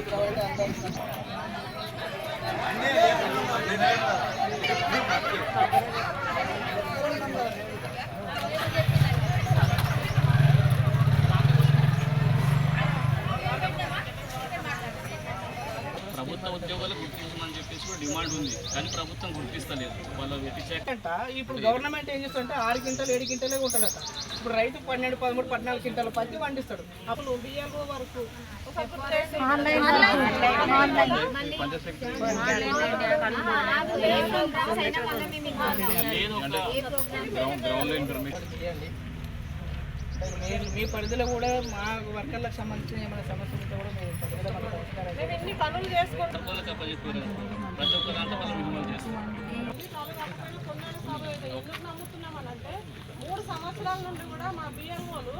Anne, ప్రభుత్వ ఉద్యోగాలు గుర్తించమని చెప్పేసి డిమాండ్ ఉంది కానీ ప్రభుత్వం గుర్తిస్తలేదు వాళ్ళు ఇప్పుడు గవర్నమెంట్ ఏం చేస్తుంటే ఆరు క్వింటలు ఏడు క్వింటలే ఉంటుందట ఇప్పుడు రైతు పన్నెండు పదమూడు పద్నాలుగు క్వింటలు పత్తి పండిస్తాడు అప్పుడు బియ్యంలో వరకు లేదు మీ పరిధిలో కూడా మా వర్కర్లకు సంబంధించిన ఏమైనా సమస్యలు ఉంటే కూడా మీరు. ఎన్ని పనులు చేసుకుంటాం. వాళ్ళకి అప్పచెప్పారు ప్రతి ఒక్క దాంట్లో వాళ్ళు మినిమం చేస్తారు ఎందుకు నమ్ముతున్నామనంటే మూడు సంవత్సరాల నుండి కూడా మా వాళ్ళు